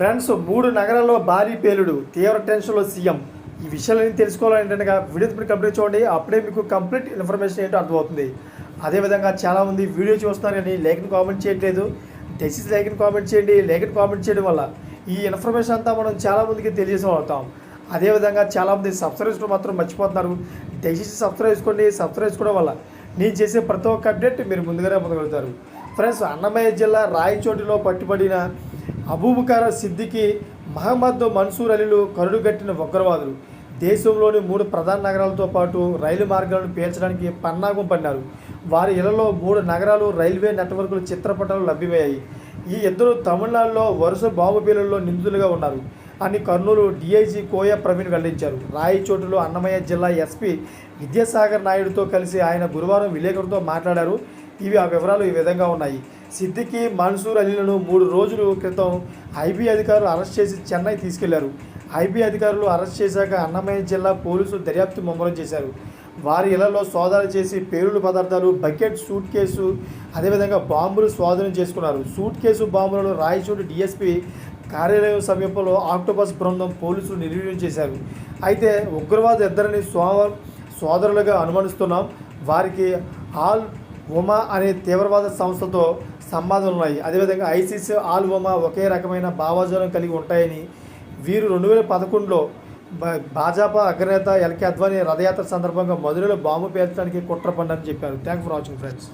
Friends మూడు నగరాల్లో భారీ పేలుడు తీవ్ర టెన్షన్లో సీఎం. ఈ విషయాలన్నీ తెలుసుకోవాలంటే కనుక వీడియో ఇప్పుడు కంప్లీట్ చూడండి అప్పుడే మీకు కంప్లీట్ ఇన్ఫర్మేషన్ ఏంటో అర్థమవుతుంది. అదేవిధంగా చాలామంది వీడియో చూస్తున్నారు కానీ లేఖను కామెంట్ చేయట్లేదు. దయచేసి లేఖను కామెంట్ చేయండి లేఖను కామెంట్ చేయడం వల్ల ఈ ఇన్ఫర్మేషన్ అంతా మనం చాలామందికి తెలియజేసి అదేవిధంగా చాలామంది సబ్స్క్రైబ్ చేసుకోవడం మాత్రం మర్చిపోతున్నారు. దయచేసి సబ్స్క్రైబ్ చేసుకోండి సబ్స్క్రైబ్ చేసుకోవడం వల్ల నేను చేసే ప్రతి ఒక్క అప్డేట్ మీరు ముందుగానే పొందగలుగుతారు. ఫ్రెండ్స్ అన్నమయ్య జిల్లా రాయచోటిలో పట్టుబడిన అబూబకర్ సిద్దికి మహమ్మద్ మన్సూర్ అలీలు కరుడుగట్టిన ఉగ్రవాదులు. దేశంలోని మూడు ప్రధాన నగరాలతో పాటు రైలు మార్గాలను పేర్చడానికి పన్నాగం పన్నారు వారి ఇళ్ళలో మూడు నగరాలు రైల్వే నెట్వర్క్లు చిత్రపటాలు లభ్యమయ్యాయి. ఈ ఇద్దరు తమిళనాడులో వరుస బాంబు పేలుల్లో నిందితులుగా ఉన్నారు. అని కర్నూలు డీఐజీ కోయ ప్రవీణ్ వెల్లడించారు. రాయచోటులో అన్నమయ్య జిల్లా ఎస్పీ విద్యాసాగర్ నాయుడుతో కలిసి ఆయన గురువారం విలేకరులతో మాట్లాడారు. ఇవి ఆ వివరాలు ఈ విధంగా ఉన్నాయి. సిద్దికి మన్సూర్ అలీలను మూడు రోజుల క్రితం ఐబీ అధికారులు అరెస్ట్ చేసి చెన్నై తీసుకెళ్ళారు. ఐబీ అధికారులు అరెస్ట్ చేశాక అన్నమయ్య జిల్లా పోలీసులు దర్యాప్తు ముమ్మరం చేశారు. వారి ఇళ్ళలో సోదాలు చేసి పేలుడు పదార్థాలు బకెట్ సూట్ కేసు అదేవిధంగా బాంబులు స్వాధీనం చేసుకున్నారు. సూట్ కేసు బాంబులను రాయచూడు డిఎస్పీ కార్యాలయం సమీపంలో ఆక్టోపస్ బృందం పోలీసులు నిర్వీర్యం చేశారు. అయితే ఉగ్రవాద ఇద్దరిని సో సోదరులుగా అనుమానిస్తున్నాం. వారికి ఆల్ ఉమా అనే తీవ్రవాద సంస్థతో సంబంధాలు ఉన్నాయి. అదేవిధంగా ఐసిస్ ఆల్ ఉమా ఒకే రకమైన భావజాలం కలిగి ఉంటాయని వీరు రెండు వేల పదకొండులో భాజపా అగ్రనేత ఎల్కే అద్వానీ రథయాత్ర సందర్భంగా మధురలో బాంబు పేర్చడానికి కుట్ర పడ్డారని చెప్పారు థ్యాంక్ ఫర్ వాచింగ్ ఫ్రెండ్స్